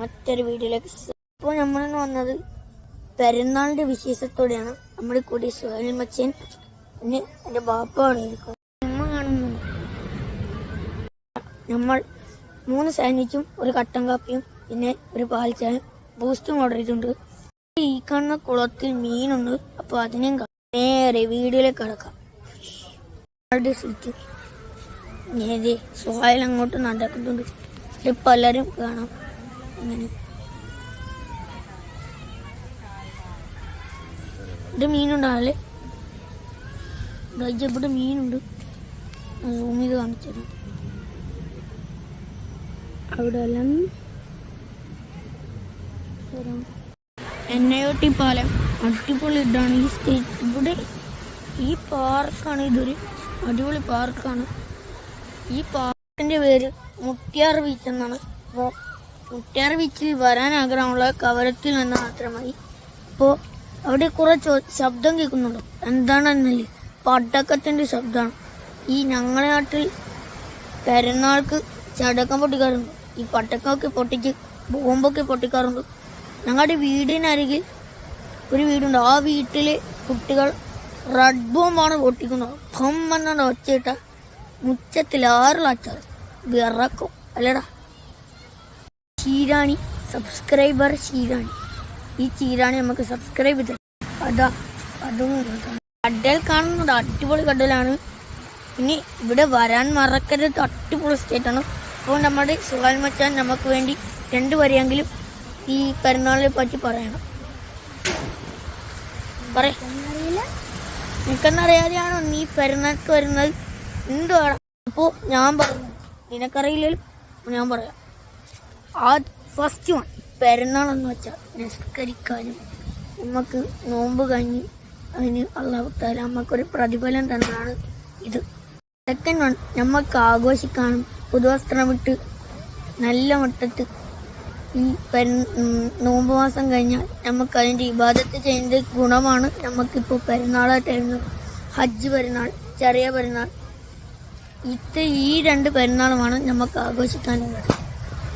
മറ്റൊരു വീഡിയോയിലേക്ക് ഇപ്പോൾ നമ്മൾ വന്നത് പെരുന്നാളിന്റെ വിശേഷത്തോടെയാണ്. നമ്മുടെ കൂടി സുഹേൽ മച്ചൻ എന്റെ ബാപ്പ നമ്മൾ മൂന്ന് സാൻഡ്വിച്ചും ഒരു കട്ടൻ കാപ്പിയും പിന്നെ ഒരു പാൽ ചായയും ബൂസ്റ്റും ഓർഡർ ചെയ്തിട്ടുണ്ട്. ഈ കാണുന്ന കുളത്തിൽ മീനുണ്ട്. അപ്പൊ അതിനെയും. നേരെ വീഡിയോയിലേക്ക് കിടക്കാം. സീറ്റ് നേരെ സുഹായിൽ അങ്ങോട്ട് നടക്കുന്നുണ്ട്. പലരും കാണാം. അങ്ങനെ. ഇത് മീനുണ്ടാവല്ലേ ഇവിടെ മീനുണ്ട്. സൂം ചെയ്ത് കാണിച്ചത് അവിടെ എല്ലാം എൻ ഐ ടി പാലം. അടിപൊളി ഇതാണ് ഈ സ്റ്റേറ്റ് ഇവിടെ ഈ പാർക്കാണ് ഇതൊരു അടിപൊളി പാർക്കാണ് ഈ പാർക്കിന്റെ പേര് മുട്ടിയാർ ബീച്ച് എന്നാണ്. അപ്പോൾ മുട്ടിയാർ ബീച്ചിൽ വരാൻ ആഗ്രഹമുള്ള കവരത്തിൽ നിന്ന് മാത്രമായി. അപ്പോൾ അവിടെ കുറെ ശബ്ദം കേൾക്കുന്നുണ്ട്. എന്താണെന്നല്ലേ പടക്കത്തിന്റെ ശബ്ദമാണ്. ഈ ഞങ്ങളുടെ നാട്ടിൽ പെരുന്നാൾക്ക് ചടക്കം പൊട്ടിക്കാറുണ്ട്. ഈ പടക്കമൊക്കെ പൊട്ടിച്ച് ബോംബൊക്കെ പൊട്ടിക്കാറുണ്ട്. ഞങ്ങളുടെ വീടിനരികിൽ ഒരു വീടുണ്ട്. ആ വീട്ടിലെ കുട്ടികൾ റെഡ് ബോംബാണ് പൊട്ടിക്കുന്നത്. ഭം എന്നാണ് ഒച്ചയിട്ട മുച്ചത്തിൽ ആറിലച്ചാർ വിറക്കും. അല്ലടാ. ചീരാണി. സബ്സ്ക്രൈബർ ചീരാണി. ഈ ചീരാണി നമുക്ക് സബ്സ്ക്രൈബ് ചെയ്ത് അതാ അതും. കടൽ കാണുന്നത് അടിപൊളി കടലാണ്. ഇനി ഇവിടെ വരാൻ മറക്കരുത്. അടിപൊളി സ്റ്റേറ്റ് ആണ്. അപ്പോൾ നമ്മുടെ സുഹാൽ മച്ചാൻ നമുക്ക് വേണ്ടി രണ്ട് വരെയെങ്കിലും ഈ പെരുന്നാളിനെ പറ്റി പറയണം. പറയ. നിനക്കെന്നറിയാതെയാണോ നീ പെരുന്നാൾക്ക് വരുന്നത്? എന്തുവാണ് അപ്പോൾ ഞാൻ പറഞ്ഞു നിനക്കറിയില്ലല്ലോ. ഞാൻ പറയാം. ആ ഫസ്റ്റ് വൺ പെരുന്നാളെന്ന് വെച്ചാൽ നിസ്കരിക്കാനും നമുക്ക് നോമ്പ് കഴിഞ്ഞ് അതിന് അള്ളാഹുത്താല നമുക്കൊരു പ്രതിഫലം തന്നാണ് ഇത്. സെക്കൻഡ് വൺ നമുക്ക് ആഘോഷിക്കാനും പുതുവസ്ത്രമിട്ട് നല്ല മട്ടത്ത് ഈ പെരു നോമ്പ് മാസം കഴിഞ്ഞാൽ നമുക്ക് അതിന്റെ ഇബാദത്ത് ചെയ്യുന്നത് ഗുണമാണ് നമുക്കിപ്പോൾ പെരുന്നാളായിട്ടായിരുന്നു ഹജ്ജ് പെരുന്നാൾ ചെറിയ പെരുന്നാൾ ഇത് ഈ രണ്ട് പെരുന്നാളുമാണ് നമുക്ക് ആഘോഷിക്കാനുള്ളത്.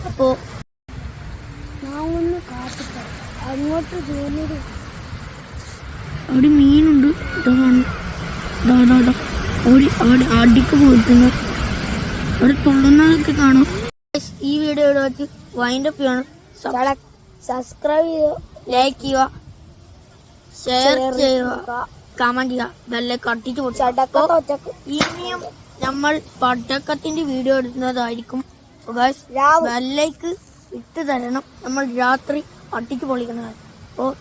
അപ്പോൾ ഞാൻ ഒന്ന് കാത്തിട്ട് അങ്ങോട്ട് അവിടെ മീനുണ്ട്. ഓടി അവിടെ അടിക്ക് പോയിട്ടുണ്ട്. അവിടെ തുള്ളുന്നതൊക്കെ കാണും. ഈ വീഡിയോ ഇവിടെ വെച്ച് വൈൻഡ് അപ്പ് ചെയ്യണം. സബ്സ്ക്രൈബ് ചെയ്യുക ലൈക്ക് ചെയ്യുക ഷെയർ ചെയ്യുക. കമന്റ് ചെയ്യുക. ബെല്ലൊക്കെ കൊടുക്കുക. ഇനിയും നമ്മൾ പടക്കത്തിന്റെ വീഡിയോ എടുക്കുന്നതായിരിക്കും. ബെല്ലൈക്ക് ഇട്ട് തരണം. നമ്മൾ രാത്രി അട്ടിച്ച് പൊളിക്കുന്നതായിരിക്കും. അപ്പോൾ